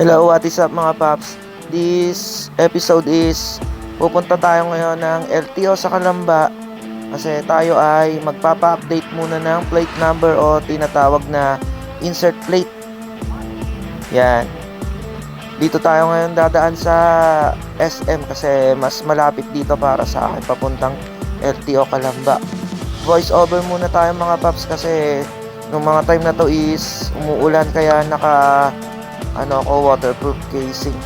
Hello, what is up mga paps? This episode is pupunta tayo ngayon ng LTO sa Kalamba kasi tayo ay magpapa-update muna ng plate number o tinatawag na insert plate. Yan. Dito tayo ngayon dadaan sa SM kasi mas malapit dito para sa akin papuntang LTO Kalamba. Voice over muna tayo mga paps kasi nung mga time na to is umuulan kaya naka ano ako waterproof casing.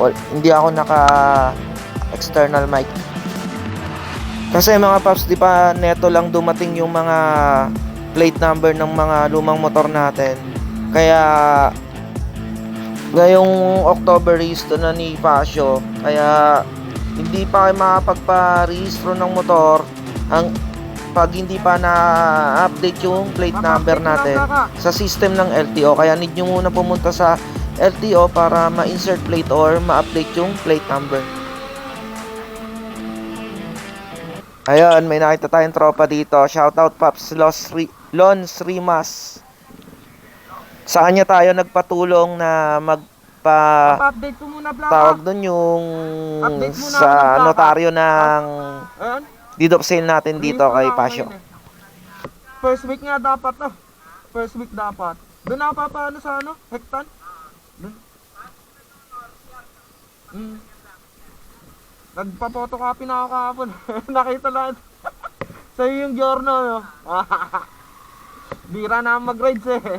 Wal, hindi ako naka external mic. Kasi mga paps di pa neto lang dumating yung mga plate number ng mga lumang motor natin. Kaya ngayong October rehistro na ni Pasio kaya hindi pa kayo makapagpa-rehistro ng motor ang pag hindi pa na-update yung plate number natin sa system ng LTO kaya need nyo muna pumunta sa LTO para ma-insert plate or ma-update yung plate number. Ayun, may nakita tayong tropa dito. Shoutout Paps Los Ri- Lon Rimas. Sa kanya tayo nagpatulong na magpa update ko muna Blaka. tawag doon yung sa plaka. notaryo ng of sale natin dito kay na ngayon eh. First week nga dapat to. First week dapat. Doon na pa paano sa ano? Hektan? Doon. Hmm. Nagpa-photocopy na ako kahapon. Nakita lang. Sa'yo yung journal, no? Bira na mag-rides eh.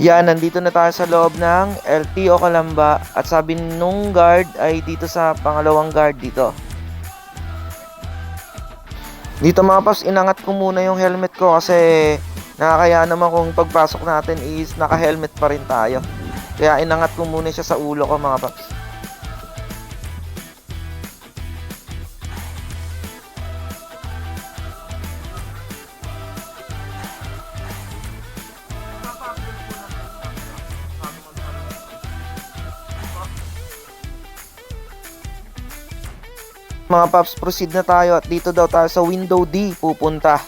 Yan, nandito na tayo sa loob ng LTO Kalamba at sabi nung guard ay dito sa pangalawang guard dito. Dito mga paps, inangat ko muna yung helmet ko kasi nakakaya naman kung pagpasok natin is naka-helmet pa rin tayo. Kaya inangat ko muna siya sa ulo ko mga paps. Mga paps, proceed na tayo at dito daw tayo sa window D pupunta.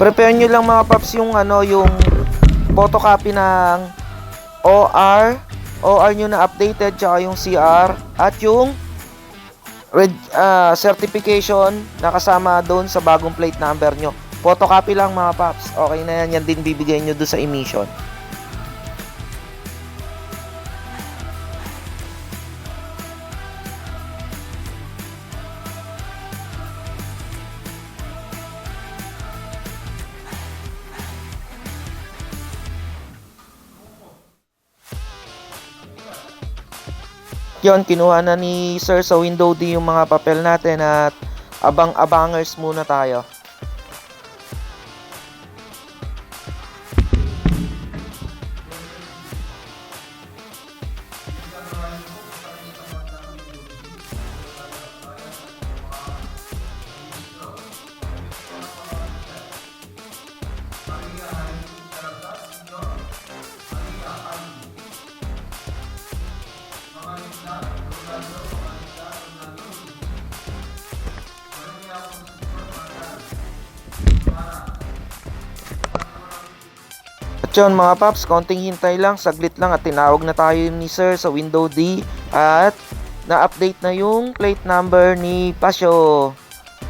Prepare nyo lang mga paps yung ano, yung photocopy ng OR, OR nyo na updated, tsaka yung CR, at yung red, ah, certification na kasama doon sa bagong plate number nyo. Photocopy lang mga paps. Okay na yan, yan din bibigay nyo doon sa emission. Yon, kinuha na ni Sir sa window D yung mga papel natin at abang-abangers muna tayo. At yun mga paps, konting hintay lang, saglit lang at tinawag na tayo ni Sir sa window D at na-update na yung plate number ni Pasio.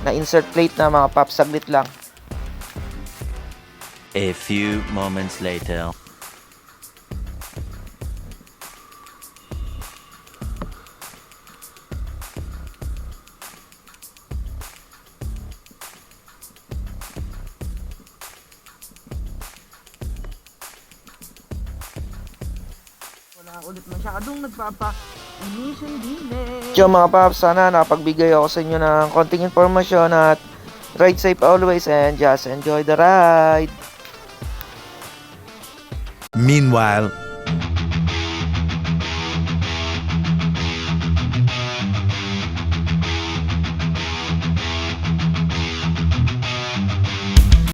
Na-insert plate na mga paps, saglit lang. A few moments later. Ulit masyadong nagpapa emission delay. So mga paps, sana napagbigay ako sa inyo ng konting informasyon at ride safe always and just enjoy the ride. Meanwhile,